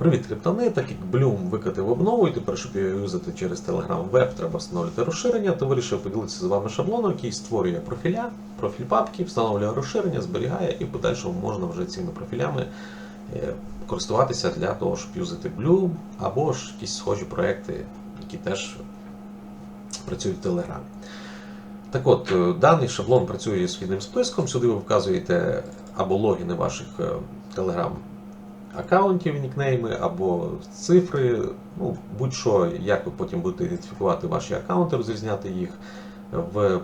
Привіт, криптони. Так як Bloom викатив обнову, і тепер, щоб його юзати через Telegram Web, треба встановлювати розширення, то вирішив поділитися з вами шаблоном, який створює профіля, профіль папки, встановлює розширення, зберігає і в подальшому можна вже цими профілями е, користуватися для того, щоб юзати Bloom або ж якісь схожі проекти, які теж працюють в Telegram. Так от, е, даний шаблон працює з вхідним списком. Сюди ви вказуєте або логіни ваших е, Telegram аккаунтів, нікнейми, або цифри, ну, будь-що, як ви потім будете ідентифікувати ваші аккаунти, розрізняти їх в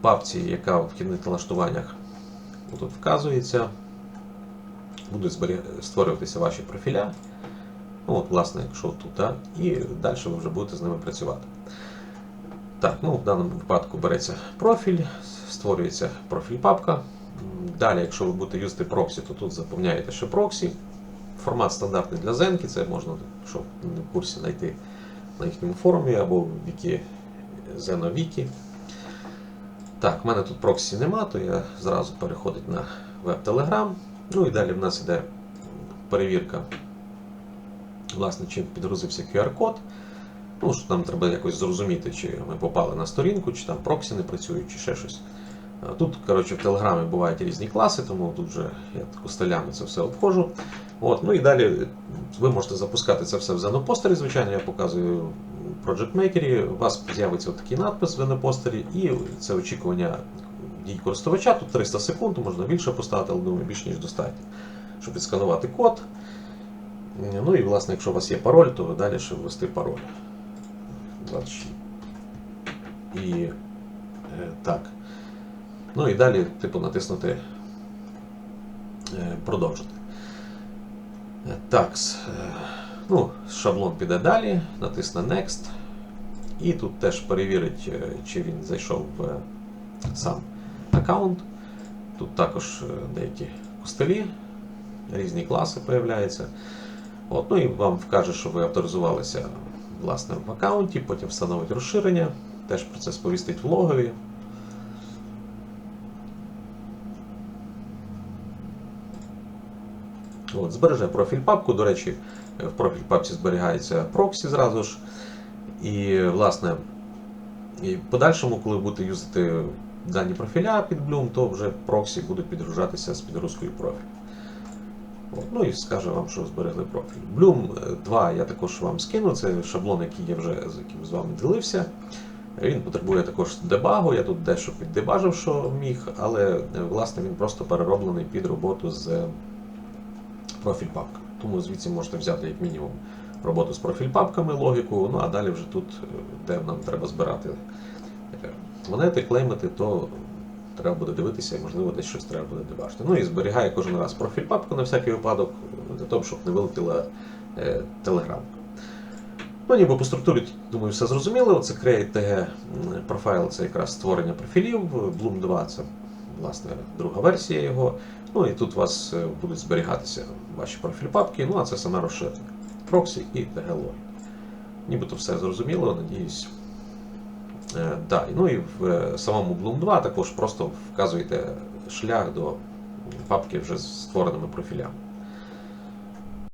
папці, яка в вхідних налаштуваннях тут вказується. Будуть створюватися ваші профіля. Ну, от, власне, якщо тут, да, і далі ви вже будете з ними працювати. Так, ну в даному випадку береться профіль, створюється профіль папка. Далі, якщо ви будете юзати проксі, то тут заповняєте ще проксі. Формат стандартний для Зенки, це можна, якщо не в курсі, знайти на їхньому форумі або в вікі ZenoWiki. Так, в мене тут проксі нема, то я зразу переходить на веб Telegram. Ну і далі в нас іде перевірка, власне, чи підгрузився QR-код. Ну, що нам треба якось зрозуміти, чи ми попали на сторінку, чи там проксі не працюють, чи ще щось. Тут, коротше, в Телеграмі бувають різні класи, тому тут вже я таку стилями це все обходжу. От, ну і далі ви можете запускати це все в Zenopostері, звичайно, я показую в Project Maker. У вас з'явиться такий надпис в Zenopostері, і це очікування дій користувача. Тут 300 секунд, можна більше поставити, але думаю, більш ніж достатньо, щоб відсканувати код. Ну і, власне, якщо у вас є пароль, то далі ще ввести пароль. 26. І е, так. Ну і далі, типу, натиснути е, продовжити. Е, Так. Ну, шаблон піде далі, натисне Next. І тут теж перевірить, е, чи він зайшов в е, сам аккаунт. Тут також е, деякі костелі, різні класи появляються. От, ну і вам вкаже, що ви авторизувалися власне в аккаунті, потім встановить розширення, теж про це сповістить в логові. От, збереже профіль папку. До речі, в профіль папці зберігається проксі зразу ж. І, власне, і в подальшому, коли будете юзати дані профіля під Bloom, то вже проксі будуть підгружатися з підгрузкою профілю. От, ну і скаже вам, що зберегли профіль. Bloom 2 я також вам скину, це шаблон, який я вже з яким з вами ділився. Він потребує також дебагу, я тут дещо піддебажив, що міг, але е, власне він просто перероблений під роботу з профіль папками. Тому звідси можете взяти як мінімум роботу з профіль папками, логіку, ну а далі вже тут, е, де нам треба збирати е, монети, клеймити, то треба буде дивитися, і можливо десь щось треба буде дебажити. Ну і зберігає кожен раз профіль папку на всякий випадок, е, для того, щоб не вилетіла е, телеграмка. Ну, ніби по структурі, думаю, все зрозуміло. Це Create профайл це якраз створення профілів. Bloom 2 це власне друга версія його. Ну і тут у вас е, будуть зберігатися ваші профіль папки, ну а це саме розширення. Проксі і логік. Нібито все зрозуміло, надіюсь. Е, да, ну і в е, самому Bloom 2 також просто вказуєте шлях до папки вже з створеними профілями.